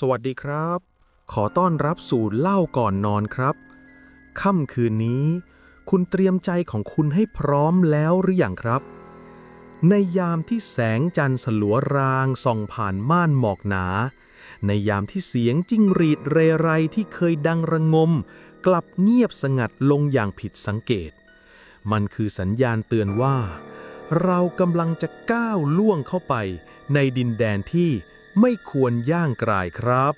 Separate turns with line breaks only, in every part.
สวัสดีครับ ขอต้อนรับสู่เล่าก่อนนอนครับ ค่ำคืนนี้ คุณเตรียมใจของคุณให้พร้อมแล้วหรืออยังครับ ในยามที่แสงจันทร์สลัวรางส่องผ่านม่านหมอกหนา ในยามที่เสียงจิ้งหรีดเรไรที่เคยดังระงม กลับเงียบสงัดลงอย่างผิดสังเกต มันคือสัญญาณเตือนว่า เรากำลังจะก้าวล่วงเข้าไปในดินแดนที่ ไม่ควรย่างกรายครับ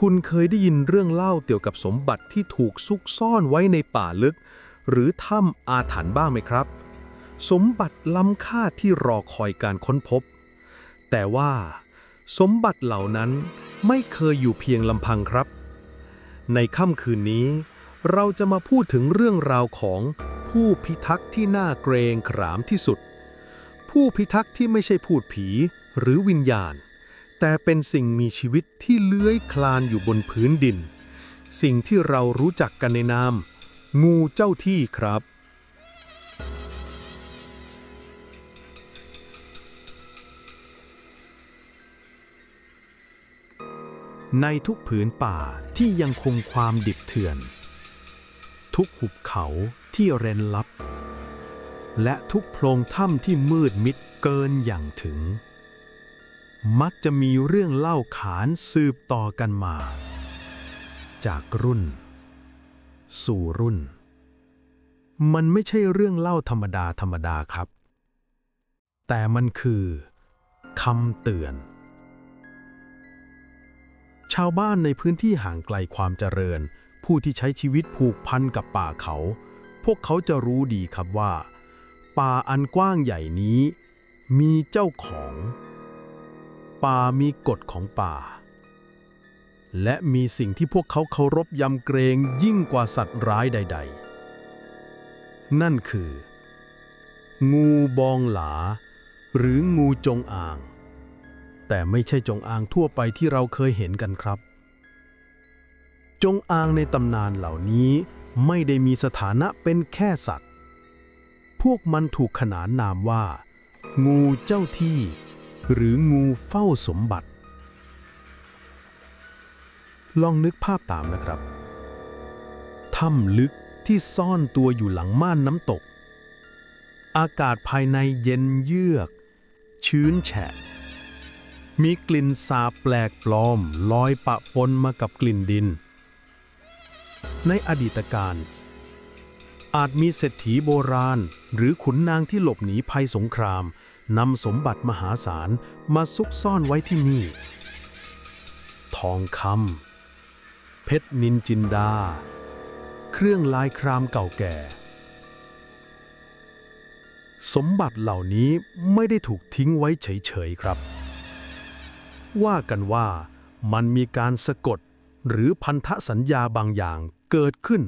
คุณเคยได้ยินเรื่องเล่าเกี่ยวกับสมบัติที่ถูกซุกซ่อนไว้ในป่าลึก หรือถ้ำอาถรรพ์บ้างไหมครับ สมบัติล้ำค่าที่รอคอยการค้นพบ แต่ว่าสมบัติเหล่านั้นไม่เคยอยู่เพียงลำพังครับ ในค่ำคืนนี้ เราจะมาพูดถึงเรื่องราวของผู้พิทักษ์ที่น่าเกรงขรามที่สุด ผู้พิทักษ์ที่ไม่ใช่พูดผี หรือวิญญาณ แต่เป็นสิ่งมีชีวิตที่เลื้อยคลานอยู่บนพื้นดิน สิ่งที่เรารู้จักกันในนาม งูเจ้าที่ครับ ในทุกผืนป่าที่ยังคงความดิบเถื่อน ทุกหุบเขาที่เร้นลับ และทุกโพรงถ้ำที่มืดมิดเกินอย่างถึง มักจะมีเรื่องเล่าขานสืบต่อกันมา จากรุ่น สู่รุ่น มันไม่ใช่เรื่องเล่าธรรมดาธรรมดาครับ แต่มันคือคำเตือน ชาวบ้านในพื้นที่ห่างไกลความเจริญ ผู้ที่ใช้ชีวิตผูกพันกับป่าเขา พวกเขาจะรู้ดีครับว่า ป่าอันกว้างใหญ่นี้ มีเจ้าของ ป่ามีกฎของป่า และมีสิ่งที่พวกเขาเคารพยำเกรงยิ่งกว่าสัตว์ร้ายใด ๆ นั่นคือ งูบองหลา หรืองูจงอาง แต่ไม่ใช่จงอางทั่วไปที่เราเคยเห็นกันครับ จงอางในตำนานเหล่านี้ไม่ได้มีสถานะเป็นแค่สัตว์ พวกมันถูกขนานนามว่า งูเจ้าที่ หรืองูเฝ้าสมบัติ ลองนึกภาพตามนะครับถ้ำลึกที่ซ่อนตัวอยู่หลังม่านน้ำตก อากาศภายในเย็นเยือก ชื้นแฉะ มีกลิ่นสาบแปลกปลอมลอยปะปนมากับกลิ่นดิน ในอดีตการ อาจมีเศรษฐีโบราณ หรือขุนนางที่หลบหนีภัยสงคราม นำสมบัติมหาศาลมาซุกซ่อนไว้ที่นี่ ทองคำเพชรนินจินดา เครื่องลายครามเก่าแก่ สมบัติเหล่านี้ไม่ได้ถูกทิ้งไว้เฉยๆครับ ว่ากันว่ามันมีการสะกดหรือพันธสัญญาบางอย่างเกิดขึ้น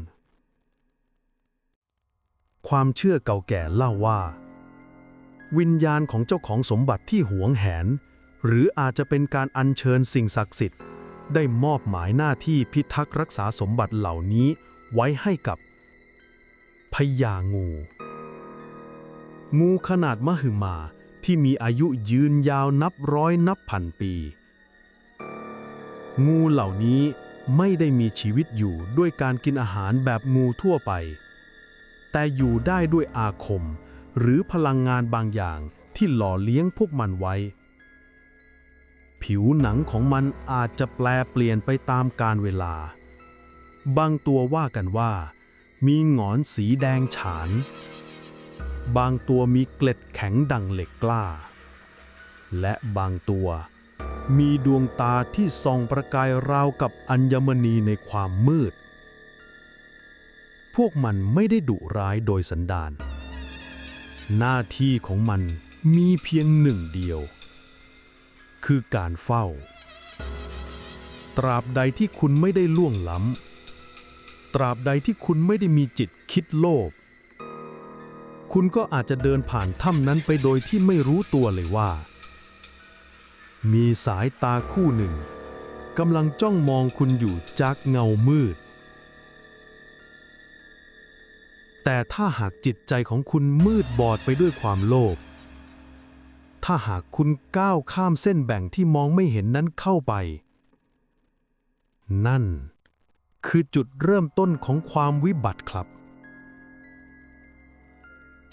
ความเชื่อเก่าแก่เล่าว่า วิญญาณของเจ้าของสมบัติที่หวงแหน หรืออาจจะเป็นการอัญเชิญสิ่งศักดิ์สิทธิ์ ได้มอบหมายหน้าที่พิทักษ์รักษาสมบัติเหล่านี้ไว้ให้กับพญางู งูขนาดมหึมาที่มีอายุยืนยาวนับร้อยนับพันปี งูเหล่านี้ไม่ได้มีชีวิตอยู่ด้วยการกินอาหารแบบงูทั่วไป แต่อยู่ได้ด้วยอาคม หรือพลังงานบางอย่างที่หล่อเลี้ยงพวกมันไว้ ผิวหนังของมันอาจจะแปลเปลี่ยนไปตามกาลเวลา บางตัวว่ากันว่า มีหงอนสีแดงฉาน บางตัวมีเกล็ดแข็งดังเหล็กกล้า และบางตัวมีดวงตาที่ส่องประกายราวกับอัญมณีในความมืด พวกมันไม่ได้ดุร้ายโดยสันดาน หน้าที่ของมันมีเพียงหนึ่งเดียว คือการเฝ้า ตราบใดที่คุณไม่ได้ล่วงล้ำตราบใดที่คุณไม่ได้มีจิตคิดโลภคุณก็อาจจะเดินผ่านถ้ำนั้นไปโดยที่ไม่รู้ตัวเลยว่า มีสายตาคู่หนึ่งกำลังจ้องมองคุณอยู่จากเงามืด แต่ถ้าหากจิตใจของคุณมืดบอดไปด้วยความโลภ ถ้าหากคุณก้าวข้ามเส้นแบ่งที่มองไม่เห็นนั้นเข้าไป นั่น คือจุดเริ่มต้นของความวิบัติครับ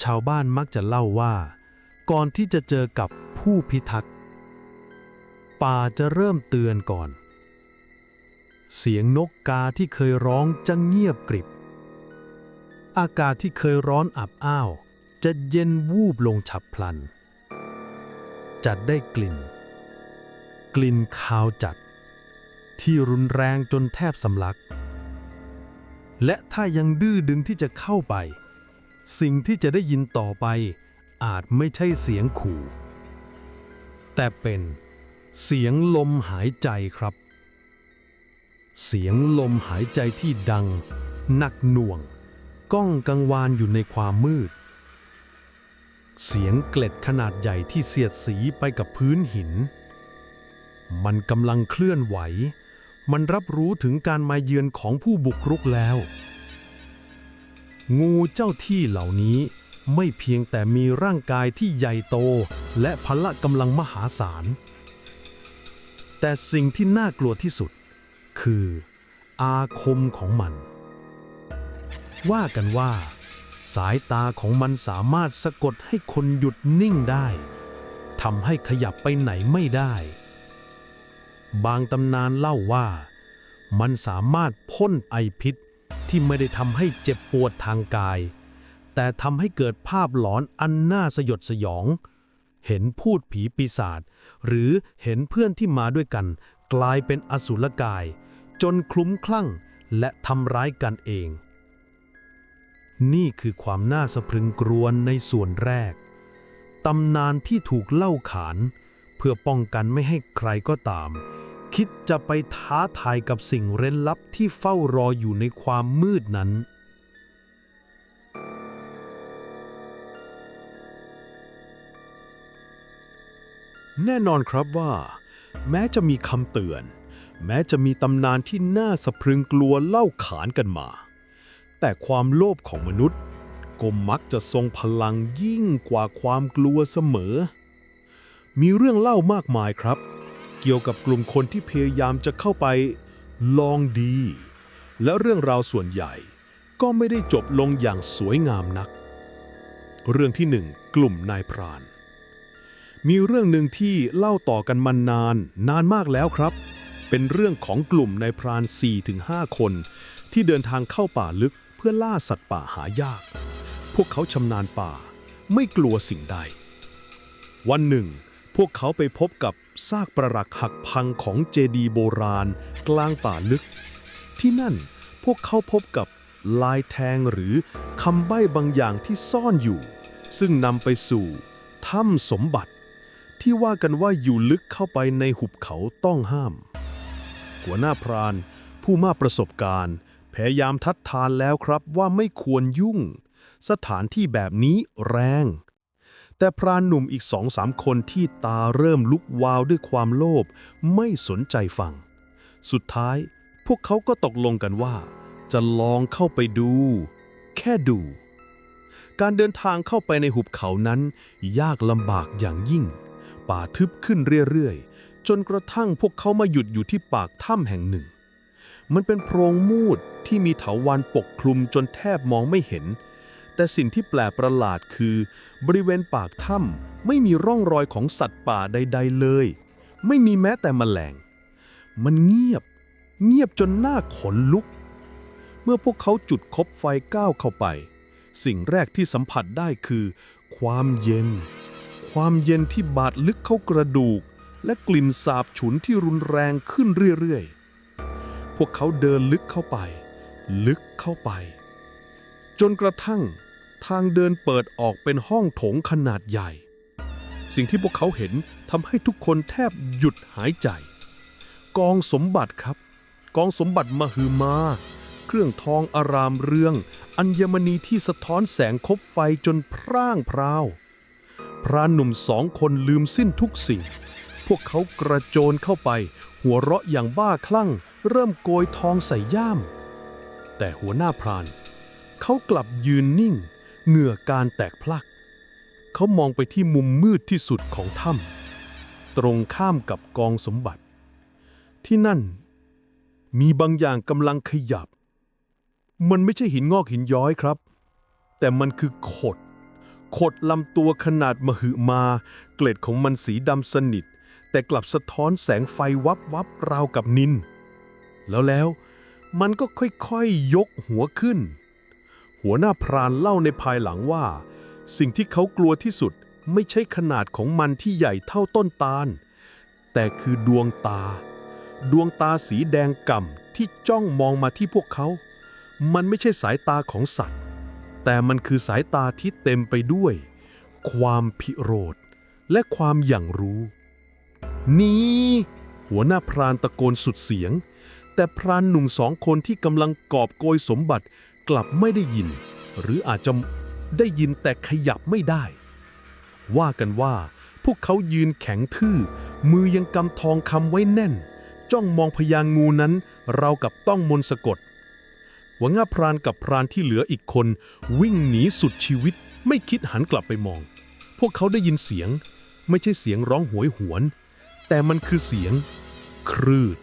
ชาวบ้านมักจะเล่าว่า ก่อนที่จะเจอกับผู้พิทักษ์ ป่าจะเริ่มเตือนก่อน เสียงนกกาที่เคยร้องจะเงียบกริบ อากาศที่เคยร้อนอับอ้าว จะเย็นวูบลงฉับพลัน จัดได้กลิ่น กลิ่นคาวจัด ที่รุนแรงจนแทบสำลัก และถ้ายังดื้อดึงที่จะเข้าไป สิ่งที่จะได้ยินต่อไป อาจไม่ใช่เสียงขู่ แต่เป็นเสียงลมหายใจครับ เสียงลมหายใจที่ดังหนักหน่วง ก้องกังวานอยู่ในความมืด เสียงเกล็ดขนาดใหญ่ที่เสียดสีไปกับพื้นหิน มันกำลังเคลื่อนไหว มันรับรู้ถึงการมาเยือนของผู้บุกรุกแล้ว งูเจ้าที่เหล่านี้ไม่เพียงแต่มีร่างกายที่ใหญ่โตและพละกำลังมหาศาล แต่สิ่งที่น่ากลัวที่สุด คืออาคมของมัน ว่ากันว่า สายตาของมันสามารถสะกดให้คนหยุดนิ่งได้ทำให้ขยับไปไหนไม่ได้ บางตำนานเล่าว่า มันสามารถพ่นไอพิษที่ไม่ได้ทำให้เจ็บปวดทางกาย แต่ทำให้เกิดภาพหลอนอันน่าสยดสยอง เห็นพูดผีปีศาจหรือเห็นเพื่อนที่มาด้วยกัน กลายเป็นอสุรกาย จนคลุ้มคลั่งและทำร้ายกันเอง นี่คือความน่าสะพรึงกรวนในส่วนแรก ตำนานที่ถูกเล่าขาน เพื่อป้องกันไม่ให้ใครก็ตาม คิดจะไปท้าทายกับสิ่งเร้นลับที่เฝ้ารออยู่ในความมืดนั้น แน่นอนครับว่า แม้จะมีคำเตือน แม้จะมีตำนานที่น่าสะพรึงกลัวเล่าขานกันมา แต่ความโลภของมนุษย์ ก็มักจะทรงพลังยิ่งกว่าความกลัวเสมอ มีเรื่องเล่ามากมายครับ เกี่ยวกับกลุ่มคนที่พยายามจะเข้าไป ลองดี และเรื่องราวส่วนใหญ่ ก็ไม่ได้จบลงอย่างสวยงามนัก เรื่องที่หนึ่งกลุ่มนายพราน มีเรื่องหนึ่งที่เล่าต่อกันมานาน นานมากแล้วครับ เป็นเรื่องของกลุ่มนายพราน4-5คนที่เดินทางเข้าป่าลึก เพื่อล่าสัตว์ป่าหายาก พวกเขาชำนาญป่า ไม่กลัวสิ่งใด วันหนึ่ง พวกเขาไปพบกับซากประหลักหักพังของเจดีโบราณ กลางป่าลึก ที่นั่นพวกเขาพบกับลายแทงหรือคำใบ้บางอย่างที่ซ่อนอยู่ ซึ่งนำไปสู่ถ้ำสมบัติ ที่ว่ากันว่าอยู่ลึกเข้าไปในหุบเขาต้องห้าม หัวหน้าพรานผู้มาประสบการณ์ พยายามทัดทานแล้วครับว่าไม่ควรยุ่ง สถานที่แบบนี้แรง แต่พรานหนุ่มอีกสองสามคนที่ตาเริ่มลุกวาวด้วยความโลภไม่สนใจฟัง สุดท้ายพวกเขาก็ตกลงกันว่า จะลองเข้าไปดู แค่ดู การเดินทางเข้าไปในหุบเขานั้น ยากลำบากอย่างยิ่ง ป่าทึบขึ้นเรื่อยๆ จนกระทั่งพวกเขามาหยุดอยู่ที่ปากถ้ำแห่งหนึ่ง มันเป็นโพรงมูดที่มีเถาวัลย์ปกคลุมจนแทบมองไม่เห็น แต่สิ่งที่แปลกประหลาดคือ บริเวณปากถ้ำไม่มีร่องรอยของสัตว์ป่าใด ๆ เลย ไม่มีแม้แต่แมลง มันเงียบ เงียบจนหน้าขนลุก เมื่อพวกเขาจุดคบไฟก้าวเข้าไป สิ่งแรกที่สัมผัสได้คือ ความเย็น ความเย็นที่บาดลึกเข้ากระดูก และกลิ่นสาบฉุนที่รุนแรงขึ้นเรื่อยๆ พวกเขาเดินลึกเข้าไป ลึกเข้าไป จนกระทั่งทางเดินเปิดออกเป็นห้องโถงขนาดใหญ่ สิ่งที่พวกเขาเห็นทำให้ทุกคนแทบหยุดหายใจ กองสมบัติครับ กองสมบัติมหึมา เครื่องทองอารามเรือง อัญมณีที่สะท้อนแสงคบไฟจนพร่างพราว พรานหนุ่มสองคนลืมสิ้นทุกสิ่ง พวกเขากระโจนเข้าไป หัวเราะอย่างบ้าคลั่ง เริ่มโกยทองใส่ย่าม แต่หัวหน้าพราน เขากลับยืนนิ่ง เหงื่อการแตกพลัก เขามองไปที่มุมมืดที่สุดของถ้ำตรงข้ามกับกองสมบัติ ที่นั่น มีบางอย่างกำลังขยับ มันไม่ใช่หินงอกหินย้อยครับ แต่มันคือขดขดลำตัวขนาดมหึมา เกล็ดของมันสีดำสนิท แต่กลับสะท้อนแสงไฟวับวับราวกับนิน แล้วแล้วมันก็ค่อยๆยกหัวขึ้น หัวหน้าพรานเล่าในภายหลังว่า สิ่งที่เขากลัวที่สุดไม่ใช่ขนาดของมันที่ใหญ่เท่าต้นตาล แต่คือดวงตา ดวงตาสีแดงก่ำที่จ้องมองมาที่พวกเขา มันไม่ใช่สายตาของสัตว์ แต่มันคือสายตาที่เต็มไปด้วย ความพิโรธและความอย่างรู้ นี่หัวหน้าพรานตะโกนสุดเสียง แต่พรานหนุ่มสองคนที่กำลังกอบโกยสมบัติกลับไม่ได้ยิน หรืออาจจะได้ยินแต่ขยับไม่ได้ ว่ากันว่า พวกเขายืนแข็งทื่อ มือยังกำทองคำไว้แน่น จ้องมองพญางูนั้น เรากับต้องมนต์สะกดหัวหน้าพรานกับพรานที่เหลืออีกคน วิ่งหนีสุดชีวิต ไม่คิดหันกลับไปมอง พวกเขาได้ยินเสียง ไม่ใช่เสียงร้องหวยหวน แต่มันคือเสียง ครืด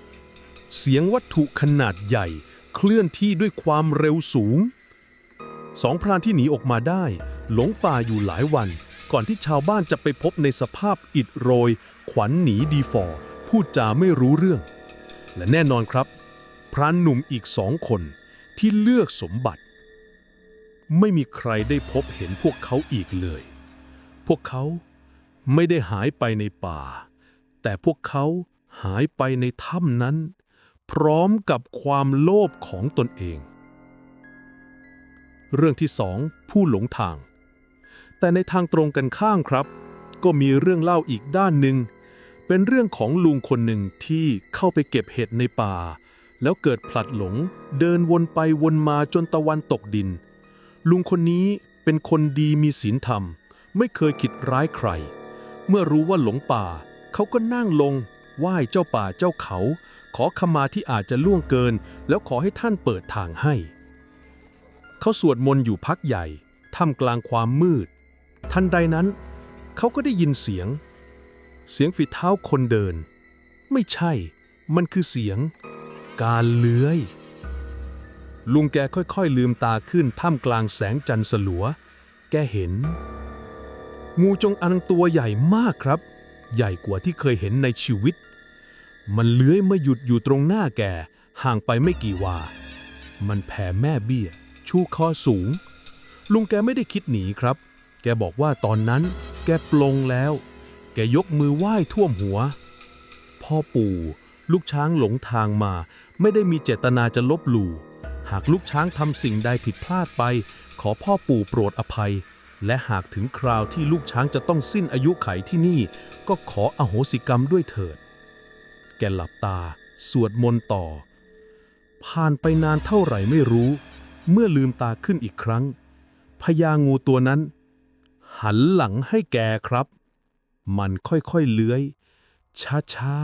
เสียงวัตถุขนาดใหญ่เคลื่อนที่ด้วยความเร็วสูง สองพรานที่หนีออกมาได้ หลงป่าอยู่หลายวัน ก่อนที่ชาวบ้านจะไปพบในสภาพอิดโรย ขวัญหนีดีฟอร์พูดจาไม่รู้เรื่อง และแน่นอนครับ พรานหนุ่มอีกสองคนที่เลือกสมบัติ ไม่มีใครได้พบเห็นพวกเขาอีกเลย พวกเขาไม่ได้หายไปในป่า แต่พวกเขาหายไปในถ้ำนั้น พร้อมกับความโลภของตนเอง เรื่องที่สองผู้หลงทาง แต่ในทางตรงกันข้ามครับ ก็มีเรื่องเล่าอีกด้านหนึ่ง เป็นเรื่องของลุงคนหนึ่งที่เข้าไปเก็บเห็ดในป่า แล้วเกิดพลัดหลงเดินวนไปวนมาจนตะวันตกดิน ลุงคนนี้เป็นคนดีมีศีลธรรม ไม่เคยคิดร้ายใคร เมื่อรู้ว่าหลงป่า เขาก็นั่งลง ไหว้เจ้าป่าเจ้าเขา ขอขมาที่อาจจะล่วงเกิน แล้วขอให้ท่านเปิดทางให้ เขาสวดมนต์อยู่พักใหญ่ท่ามกลางความมืด ทันใดนั้น เขาก็ได้ยินเสียง เสียงฝีเท้าคนเดิน ไม่ใช่ มันคือเสียง การเลื้อย ลุงแกค่อยๆ ลืมตาขึ้นท่ามกลางแสงจันทร์สลัว แกเห็น งูจงอางตัวใหญ่มากครับ ใหญ่กว่าที่เคยเห็นในชีวิต มันเลื้อยมาหยุดอยู่ตรงหน้าแกห่างไปไม่กี่วา มันแผ่แม่เบี้ย ชูคอสูง ลุงแกไม่ได้คิดหนีครับ แกบอกว่าตอนนั้น แกปลงแล้ว แกยกมือไหว้ท่วมหัว พ่อปู่ ลูกช้างหลงทางมา ไม่ได้มีเจตนาจะลบหลู่ หากลูกช้างทำสิ่งใดผิดพลาดไป ขอพ่อปู่โปรดอภัย และหากถึงคราวที่ลูกช้างจะต้องสิ้นอายุไขที่นี่ ก็ขออโหสิกรรมด้วยเถิด แกหลับตา สวดมนต์ต่อ ผ่านไปนานเท่าไหร่ไม่รู้ เมื่อลืมตาขึ้นอีกครั้งพญางูตัวนั้น หันหลังให้แกครับ มันค่อยๆเลื้อย ช้า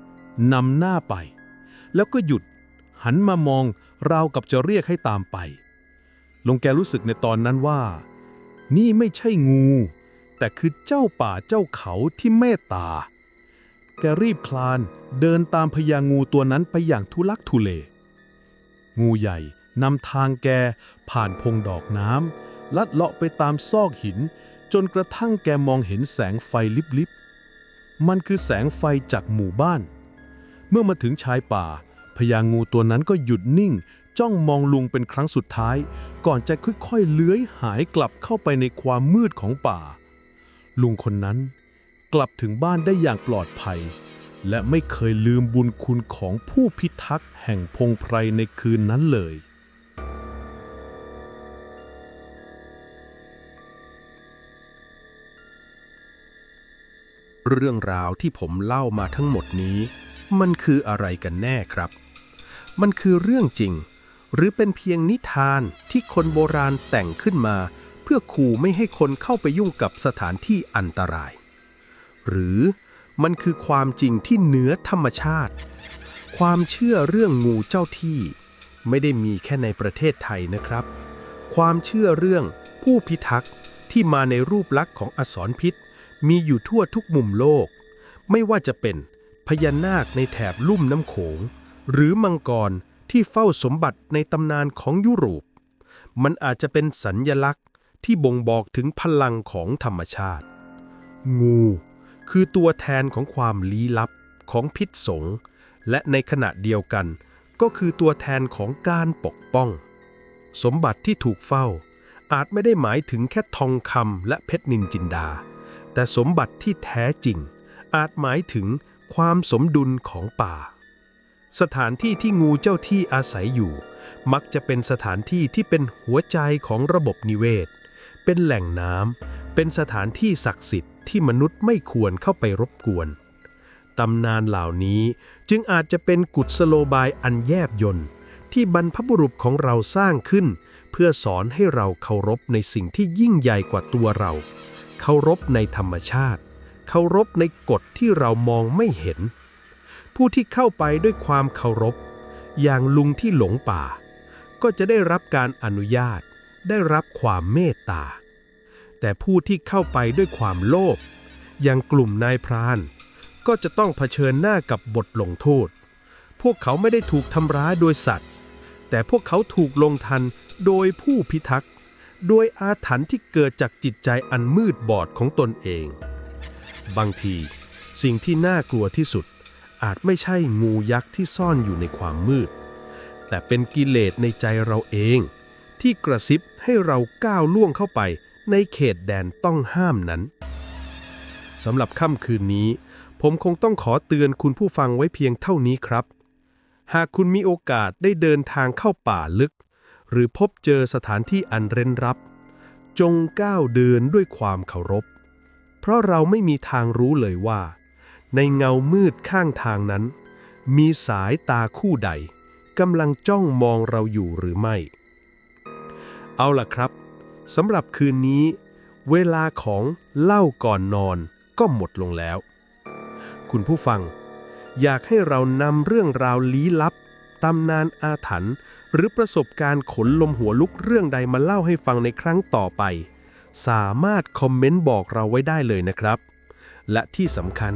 ๆนำหน้าไป แล้วก็หยุด หันมามองราวกับจะเรียกให้ตามไป ลงแกรู้สึกในตอนนั้นว่า นี่ไม่ใช่งู แต่คือเจ้าป่าเจ้าเขาที่เมตตา แกรีบคลานเดินตามพญางูตัวนั้นไปอย่างทุลักทุเล งูใหญ่นำทางแกผ่านพงดอกน้ำลัดเลาะไปตามซอกหิน จนกระทั่งแกมองเห็นแสงไฟลิบๆ มันคือแสงไฟจากหมู่บ้าน เมื่อมาถึงชายป่าพญางูตัวนั้นก็หยุดนิ่ง จ้องมองลุงเป็นครั้งสุดท้าย ก่อนจะค่อยๆ เลื้อยหายกลับเข้าไปในความมืดของป่า ลุงคนนั้นกลับถึงบ้านได้อย่างปลอดภัย และไม่เคยลืมบุญคุณของผู้พิทักษ์แห่งพงไพรในคืนนั้นเลย
เรื่องราวที่ผมเล่ามาทั้งหมดนี้ มันคืออะไรกันแน่ครับ มันคือเรื่องจริง หรือเป็นเพียงนิทานที่คนโบราณแต่งขึ้นมา เพื่อขู่ไม่ให้คนเข้าไปยุ่งกับสถานที่อันตราย หรือมันคือความจริงที่เหนือธรรมชาติ ความเชื่อเรื่องงูเจ้าที่ ไม่ได้มีแค่ในประเทศไทยนะครับ ความเชื่อเรื่องผู้พิทักษ์ที่มาในรูปลักษณ์ของอสรพิษ มีอยู่ทั่วทุกมุมโลก ไม่ว่าจะเป็นพญานาคในแถบลุ่มน้ำโขง หรือมังกร ที่เฝ้าสมบัติในตำนานของยุโรป มันอาจจะเป็นสัญญลักษณ์ที่บ่งบอกถึงพลังของธรรมชาติ งู คือตัวแทนของความลี้ลับของพิษสง และในขณะเดียวกัน ก็คือตัวแทนของการปกป้อง สมบัติที่ถูกเฝ้า อาจไม่ได้หมายถึงแค่ทองคำและเพชรนินจินดา แต่สมบัติที่แท้จริง อาจหมายถึงความสมดุลของป่า สถานที่ที่งูเจ้าที่อาศัยอยู่ มักจะเป็นสถานที่ที่เป็นหัวใจของระบบนิเวศ เป็นแหล่งน้ำ เป็นสถานที่ศักดิ์สิทธิ์ที่มนุษย์ไม่ควรเข้าไปรบกวน ตำนานเหล่านี้จึงอาจจะเป็นกุศโลบายอันแยบยนต์ที่บรรพบุรุษของเราสร้างขึ้น เพื่อสอนให้เราเคารพในสิ่งที่ยิ่งใหญ่กว่าตัวเรา เคารพในธรรมชาติ เคารพในกฎที่เรามองไม่เห็น ผู้ที่เข้าไปด้วยความเคารพ อย่างลุงที่หลงป่า ก็จะได้รับการอนุญาต ได้รับความเมตตา แต่ผู้ที่เข้าไปด้วยความโลภอย่างกลุ่มนายพราน ก็จะต้องเผชิญหน้ากับบทลงโทษ พวกเขาไม่ได้ถูกทำร้ายโดยสัตว์ แต่พวกเขาถูกลงทันโดยผู้พิทักษ์โดยอาถรรพ์ที่เกิดจากจิตใจอันมืดบอดของตนเอง บางทีสิ่งที่น่ากลัวที่สุด อาจไม่ใช่งูยักษ์ที่ซ่อนอยู่ในความมืด แต่เป็นกิเลสในใจเราเอง ที่กระซิบให้เราก้าวล่วงเข้าไปในเขตแดนต้องห้ามนั้นสำหรับค่ำคืนนี้ ผมคงต้องขอเตือนคุณผู้ฟังไว้เพียงเท่านี้ครับ หากคุณมีโอกาสได้เดินทางเข้าป่าลึก หรือพบเจอสถานที่อันเร้นรับ จงก้าวเดินด้วยความเคารพ เพราะเราไม่มีทางรู้เลยว่า ในเงามืดข้างทางนั้น มีสายตาคู่ใดกำลังจ้องมองเราอยู่หรือไม่ เอาล่ะครับสำหรับคืนนี้ เวลาของเล่าก่อนนอนก็หมดลงแล้ว คุณผู้ฟัง อยากให้เรานำเรื่องราวลี้ลับตำนานอาถรรพ์หรือประสบการณ์ขนลมหัวลุกเรื่องใดมาเล่าให้ฟังในครั้งต่อไป สามารถคอมเมนต์บอกเราไว้ได้เลยนะครับ และที่สำคัญ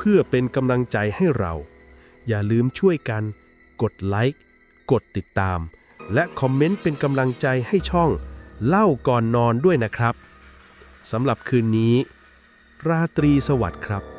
เพื่อเป็นกำลังใจให้เรา อย่าลืมช่วยกัน กดไลค์ กดติดตาม และคอมเมนต์เป็นกำลังใจให้ช่อง เล่าก่อนนอนด้วยนะครับสำหรับคืนนี้ ราตรีสวัสดิ์ครับ